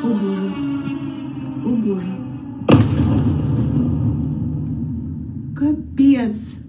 О Боже, о Боже. Капец.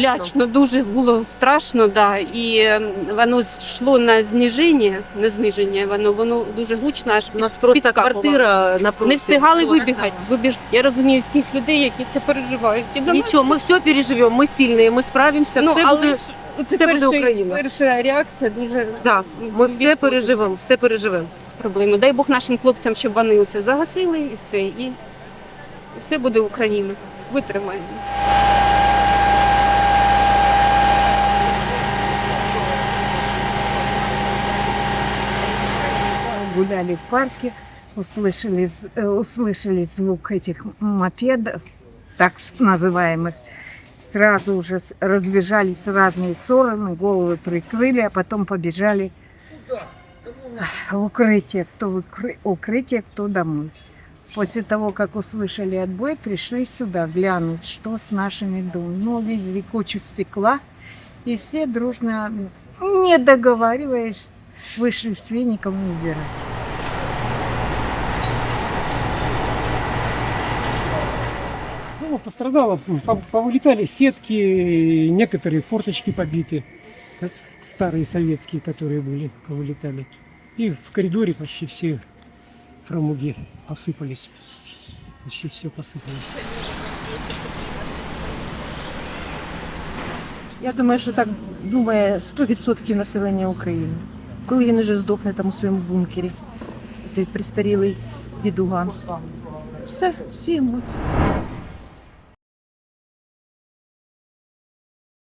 Лячно, дуже було страшно, да. І ем, воно йшло на зниження, на зниження, воно, воно дуже гучно, аж У нас просто підскакувало. квартира напротив. Не встигали вибігати. Вибіж... Я розумію всіх людей, які це переживають. І до нас- Нічого, ми все переживемо, ми сильні, ми справимося, ну, все але буде. ж це все буде перший- Україна. перша реакція дуже Да, ми все переживемо, все переживемо. проблеми. Дай Бог нашим хлопцям, щоб вони це загасили і все. І все буде Україна. Витримаємо. Гуляли в парке, услышали, э, услышали звук этих мопедов, так называемых. Сразу уже разбежались разные стороны, головы прикрыли, а потом побежали в укрытие, кто в укры- укрытие, кто домой. После того, как услышали отбой, пришли сюда глянуть, что с нашими домами. Ну, увидели кучу стекла, и все дружно, не договариваясь, вышли с веником убирать. Ну, пострадало, пов- повылетали сетки, некоторые форточки побиты, старые советские, которые были, повылетали. И в коридоре почти все фрамуги посыпались. Почти все посыпалось. Я думаю, що так думає 100% населення України Коли він уже здохне там у своєму бункері, той пристарілий дідуган. Все, всі емоції.